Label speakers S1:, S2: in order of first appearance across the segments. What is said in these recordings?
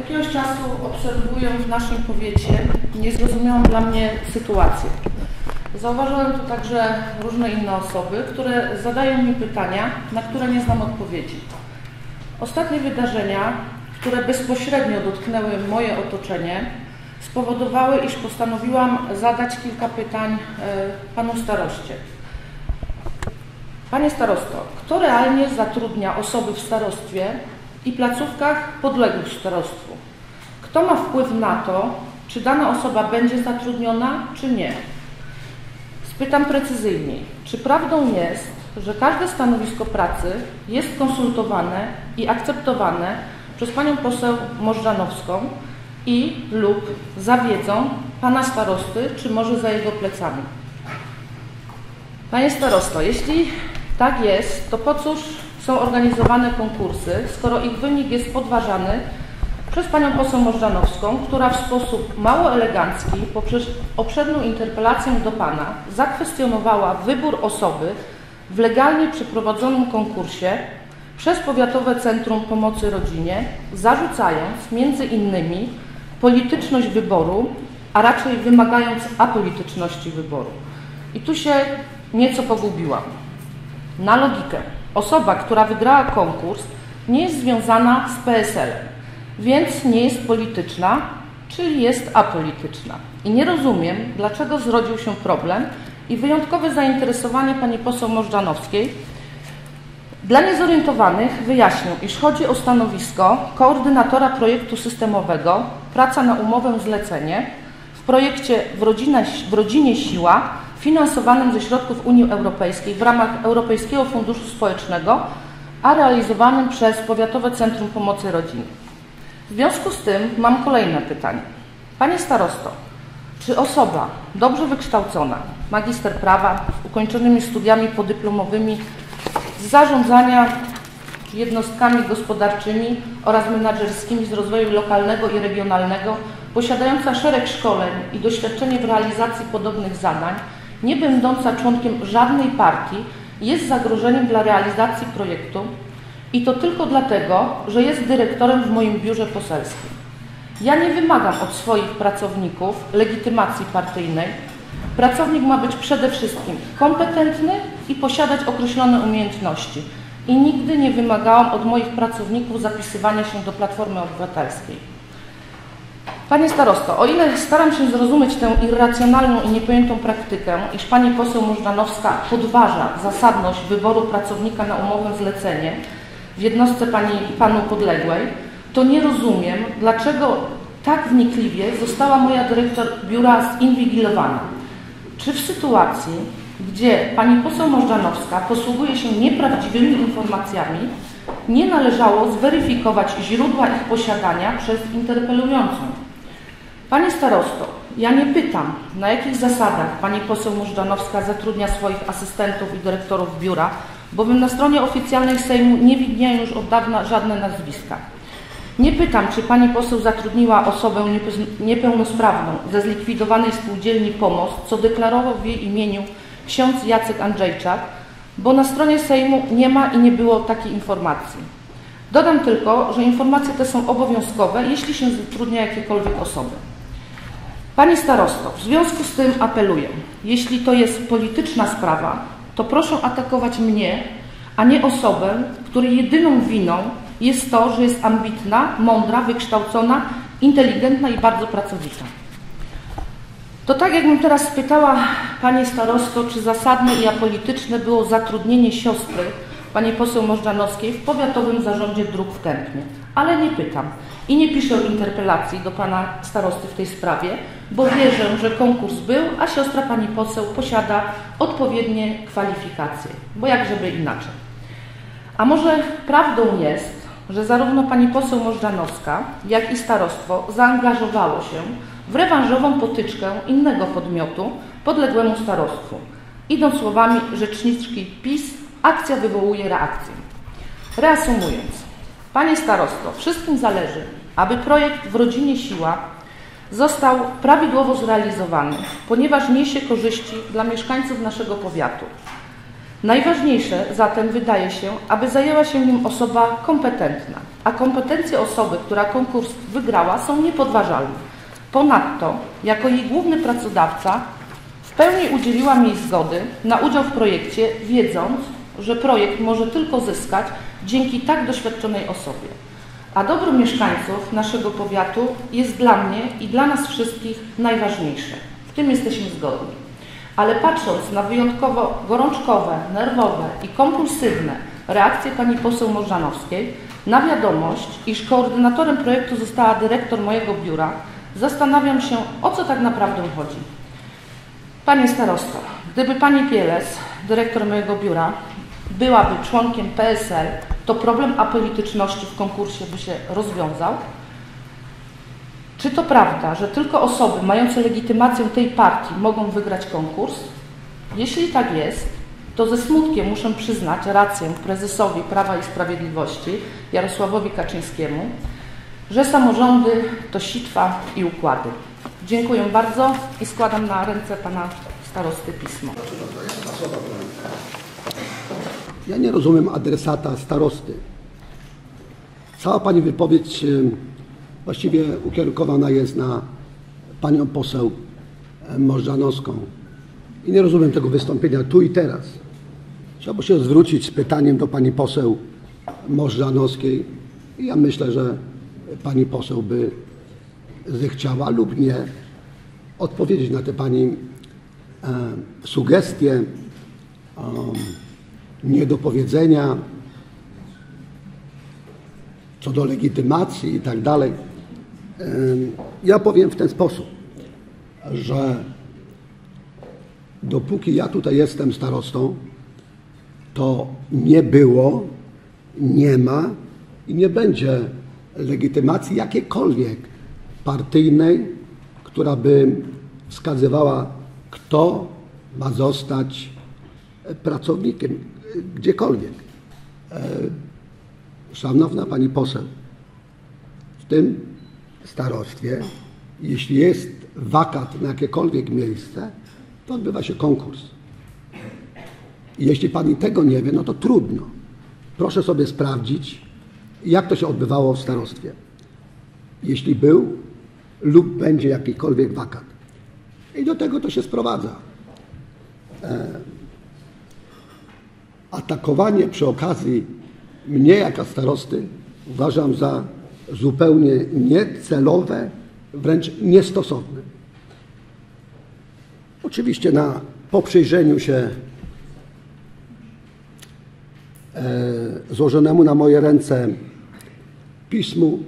S1: jakiegoś czasu obserwuję w naszym powiecie niezrozumiałą dla mnie sytuację. Zauważyłem tu także różne inne osoby, które zadają mi pytania, na które nie znam odpowiedzi. Ostatnie wydarzenia, które bezpośrednio dotknęły moje otoczenie, spowodowały, iż postanowiłam zadać kilka pytań e, panu staroście. Panie starosto, kto realnie zatrudnia osoby w starostwie i placówkach podległych starostwu? Kto ma wpływ na to, czy dana osoba będzie zatrudniona, czy nie? Spytam precyzyjniej, czy prawdą jest, że każde stanowisko pracy jest konsultowane i akceptowane przez panią poseł Możdżanowską i lub za wiedzą pana starosty, czy może za jego plecami? Panie starosto, jeśli tak jest, to po cóż są organizowane konkursy, skoro ich wynik jest podważany przez panią poseł Możdżanowską, która w sposób mało elegancki poprzez obszerną interpelację do pana zakwestionowała wybór osoby w legalnie przeprowadzonym konkursie przez Powiatowe Centrum Pomocy Rodzinie, zarzucając między innymi polityczność wyboru, a raczej wymagając apolityczności wyboru. I tu się nieco pogubiłam. Na logikę. Osoba, która wygrała konkurs, nie jest związana z PSL-em, więc nie jest polityczna, czyli jest apolityczna. I nie rozumiem, dlaczego zrodził się problem i wyjątkowe zainteresowanie pani poseł Możdżanowskiej. Dla niezorientowanych wyjaśnię, iż chodzi o stanowisko koordynatora projektu systemowego Praca na umowę zlecenie w projekcie w, w rodzinie Siła finansowanym ze środków Unii Europejskiej w ramach Europejskiego Funduszu Społecznego, a realizowanym przez Powiatowe Centrum Pomocy Rodzinie. W związku z tym mam kolejne pytanie. Panie starosto, czy osoba dobrze wykształcona, magister prawa, z ukończonymi studiami podyplomowymi z zarządzania jednostkami gospodarczymi oraz menedżerskimi z rozwoju lokalnego i regionalnego, posiadająca szereg szkoleń i doświadczenie w realizacji podobnych zadań, nie będąca członkiem żadnej partii, jest zagrożeniem dla realizacji projektu i to tylko dlatego, że jest dyrektorem w moim biurze poselskim. Ja nie wymagam od swoich pracowników legitymacji partyjnej. Pracownik ma być przede wszystkim kompetentny i posiadać określone umiejętności. I nigdy nie wymagałam od moich pracowników zapisywania się do Platformy Obywatelskiej. Panie starosto, o ile staram się zrozumieć tę irracjonalną i niepojętą praktykę, iż pani poseł Możdanowska podważa zasadność wyboru pracownika na umowę zlecenie w jednostce pani, panu podległej, to nie rozumiem, dlaczego tak wnikliwie została moja dyrektor biura zinwigilowana. Czy w sytuacji, gdzie pani poseł Możdanowska posługuje się nieprawdziwymi informacjami, nie należało zweryfikować źródła ich posiadania przez interpelującą? Panie starosto, ja nie pytam, na jakich zasadach pani poseł Możdanowska zatrudnia swoich asystentów i dyrektorów biura, bowiem na stronie oficjalnej Sejmu nie widnieją już od dawna żadne nazwiska. Nie pytam, czy pani poseł zatrudniła osobę niepełnosprawną ze zlikwidowanej spółdzielni Pomost, co deklarował w jej imieniu ksiądz Jacek Andrzejczak, bo na stronie Sejmu nie ma i nie było takiej informacji. Dodam tylko, że informacje te są obowiązkowe, jeśli się zatrudnia jakiekolwiek osoby. Pani starosto, w związku z tym apeluję, jeśli to jest polityczna sprawa, to proszę atakować mnie, a nie osobę, której jedyną winą jest to, że jest ambitna, mądra, wykształcona, inteligentna i bardzo pracowita. To tak jakbym teraz spytała Panie starosto, czy zasadne i apolityczne było zatrudnienie siostry Pani poseł Możdżanowskiej w powiatowym zarządzie dróg w Kępnie. Ale nie pytam i nie piszę interpelacji do Pana starosty w tej sprawie, bo wierzę, że konkurs był, a siostra Pani poseł posiada odpowiednie kwalifikacje, bo jak żeby inaczej. A może prawdą jest, że zarówno Pani poseł Możdżanowska, jak i starostwo zaangażowało się w rewanżową potyczkę innego podmiotu podległemu starostwu. Idąc słowami rzeczniczki PiS, akcja wywołuje reakcję. Reasumując, Panie starosto, wszystkim zależy, aby projekt w rodzinie Siła został prawidłowo zrealizowany, ponieważ niesie korzyści dla mieszkańców naszego powiatu. Najważniejsze zatem wydaje się, aby zajęła się nim osoba kompetentna, a kompetencje osoby, która konkurs wygrała, są niepodważalne. Ponadto, jako jej główny pracodawca, w pełni udzieliłam jej zgody na udział w projekcie, wiedząc, że projekt może tylko zyskać dzięki tak doświadczonej osobie. A dobro mieszkańców naszego powiatu jest dla mnie i dla nas wszystkich najważniejsze. W tym jesteśmy zgodni. Ale patrząc na wyjątkowo gorączkowe, nerwowe i kompulsywne reakcje pani poseł Możdżanowskiej na wiadomość, iż koordynatorem projektu została dyrektor mojego biura, zastanawiam się, o co tak naprawdę chodzi. Panie starosto, gdyby pani Pieles, dyrektor mojego biura, byłaby członkiem PSL, to problem apolityczności w konkursie by się rozwiązał? Czy to prawda, że tylko osoby mające legitymację tej partii mogą wygrać konkurs? Jeśli tak jest, to ze smutkiem muszę przyznać rację prezesowi Prawa i Sprawiedliwości Jarosławowi Kaczyńskiemu, że samorządy to sitwa i układy. Dziękuję bardzo i składam na ręce pana starosty pismo.
S2: Ja nie rozumiem adresata starosty. Cała pani wypowiedź właściwie ukierunkowana jest na panią poseł Możdżanowską. I nie rozumiem tego wystąpienia tu i teraz. Chciałbym się zwrócić z pytaniem do pani poseł Możdżanowskiej. I ja myślę, że pani poseł by zechciała lub nie odpowiedzieć na te pani e, sugestie, niedopowiedzenia co do legitymacji i tak dalej. Ja powiem w ten sposób, że dopóki ja tutaj jestem starostą, to nie było, nie ma i nie będzie legitymacji jakiejkolwiek partyjnej, która by wskazywała, kto ma zostać pracownikiem gdziekolwiek. E, Szanowna Pani poseł, w tym starostwie, jeśli jest wakat na jakiekolwiek miejsce, to odbywa się konkurs. Jeśli Pani tego nie wie, no to trudno. Proszę sobie sprawdzić, jak to się odbywało w starostwie. Jeśli był lub będzie jakikolwiek wakat. I do tego to się sprowadza. Atakowanie przy okazji mnie jako starosty uważam za zupełnie niecelowe, wręcz niestosowne. Oczywiście na, po przyjrzeniu się e, złożonemu na moje ręce pismu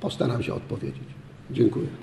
S2: postaram się odpowiedzieć. Dziękuję.